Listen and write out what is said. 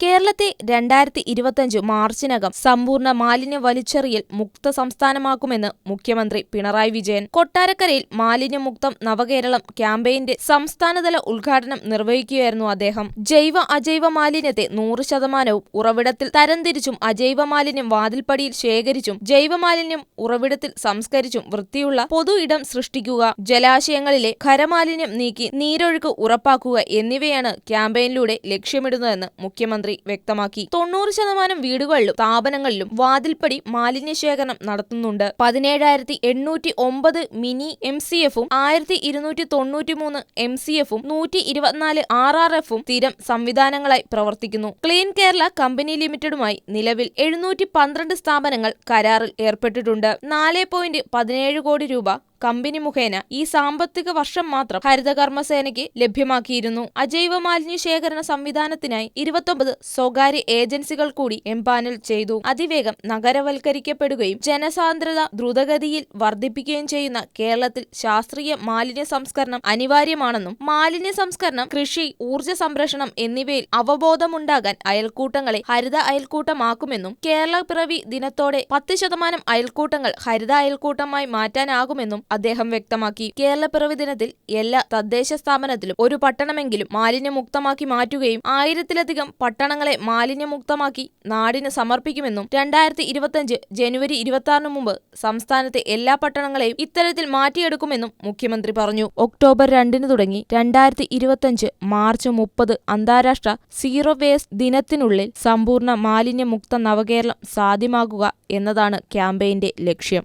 കേരളത്തെ രണ്ടായിരത്തി ഇരുപത്തിയഞ്ച് മാർച്ചിനകം സമ്പൂർണ മാലിന്യ വലിച്ചെറിയൽ മുക്ത സംസ്ഥാനമാക്കുമെന്ന് മുഖ്യമന്ത്രി പിണറായി വിജയൻ. കൊട്ടാരക്കരയിൽ മാലിന്യമുക്തം നവകേരളം ക്യാമ്പയിന്റെ സംസ്ഥാനതല ഉദ്ഘാടനം നിർവഹിക്കുകയായിരുന്നു അദ്ദേഹം. ജൈവ അജൈവ മാലിന്യത്തെ നൂറ് ശതമാനവും ഉറവിടത്തിൽ തരംതിരിച്ചും അജൈവ മാലിന്യം വാതിൽപ്പടിയിൽ ശേഖരിച്ചും ജൈവ മാലിന്യം ഉറവിടത്തിൽ സംസ്കരിച്ചും വൃത്തിയുള്ള പൊതു ഇടം സൃഷ്ടിക്കുക ജലാശയങ്ങളിലെ ഖരമാലിന്യം നീക്കി നീരൊഴുക്ക് ഉറപ്പാക്കുക എന്നിവയാണ് ക്യാമ്പയിനിലൂടെ ലക്ഷ്യമിടുന്നതെന്ന് മുഖ്യമന്ത്രി വ്യക്തമാക്കി. തൊണ്ണൂറ് ശതമാനം വീടുകളിലും സ്ഥാപനങ്ങളിലും വാതിൽപ്പടി മാലിന്യ ശേഖരണം നടത്തുന്നുണ്ട്. പതിനേഴായിരത്തി എണ്ണൂറ്റി ഒമ്പത് മിനി എം സി എഫും ആയിരത്തി ഇരുന്നൂറ്റി തൊണ്ണൂറ്റി മൂന്ന് എം സി എഫും നൂറ്റി ഇരുപത്തിനാല് ആർ ആർ എഫും സ്ഥിരം സംവിധാനങ്ങളായി പ്രവർത്തിക്കുന്നു. ക്ലീൻ കേരള കമ്പനി ലിമിറ്റഡുമായി നിലവിൽ എഴുന്നൂറ്റി പന്ത്രണ്ട് സ്ഥാപനങ്ങൾ കരാറിൽ ഏർപ്പെട്ടിട്ടുണ്ട്. നാല് പോയിന്റ് പതിനേഴ് കോടി രൂപ കമ്പനി മുഖേന ഈ സാമ്പത്തിക വർഷം മാത്രം ഹരിതകർമ്മസേനയ്ക്ക് ലഭ്യമാക്കിയിരുന്നു. അജൈവ മാലിന്യ ശേഖരണ സംവിധാനത്തിനായി ഇരുപത്തൊമ്പത് സ്വകാര്യ ഏജൻസികൾ കൂടി എംപാനൽ ചെയ്തു. അതിവേഗം നഗരവൽക്കരിക്കപ്പെടുകയും ജനസാന്ദ്രത ദ്രുതഗതിയിൽ വർദ്ധിപ്പിക്കുകയും ചെയ്യുന്ന കേരളത്തിൽ ശാസ്ത്രീയ മാലിന്യ സംസ്കരണം അനിവാര്യമാണെന്നും മാലിന്യ സംസ്കരണം കൃഷി ഊർജ സംരക്ഷണം എന്നിവയിൽ അവബോധമുണ്ടാകാൻ അയൽക്കൂട്ടങ്ങളെ ഹരിത അയൽക്കൂട്ടമാക്കുമെന്നും കേരള പിറവി ദിനത്തോടെ പത്ത് ശതമാനം അയൽക്കൂട്ടങ്ങൾ ഹരിത അയൽക്കൂട്ടമായി മാറ്റാനാകുമെന്നും അദ്ദേഹം വ്യക്തമാക്കി. കേരളപ്പിറവി ദിനത്തിൽ എല്ലാ തദ്ദേശ സ്ഥാപനത്തിലും ഒരു പട്ടണമെങ്കിലും മാലിന്യമുക്തമാക്കി മാറ്റുകയും ആയിരത്തിലധികം പട്ടണങ്ങളെ മാലിന്യമുക്തമാക്കി നാടിന് സമർപ്പിക്കുമെന്നും രണ്ടായിരത്തി ഇരുപത്തിയഞ്ച് ജനുവരി ഇരുപത്തി മുമ്പ് സംസ്ഥാനത്തെ എല്ലാ പട്ടണങ്ങളെയും ഇത്തരത്തിൽ മാറ്റിയെടുക്കുമെന്നും മുഖ്യമന്ത്രി പറഞ്ഞു. ഒക്ടോബർ രണ്ടിന് തുടങ്ങി രണ്ടായിരത്തി ഇരുപത്തിയഞ്ച് മാർച്ച് മുപ്പത് അന്താരാഷ്ട്ര സീറോ വേസ്റ്റ് ദിനത്തിനുള്ളിൽ സമ്പൂർണ മാലിന്യമുക്ത നവകേരളം സാധ്യമാക്കുക എന്നതാണ് ക്യാമ്പയിന്റെ ലക്ഷ്യം.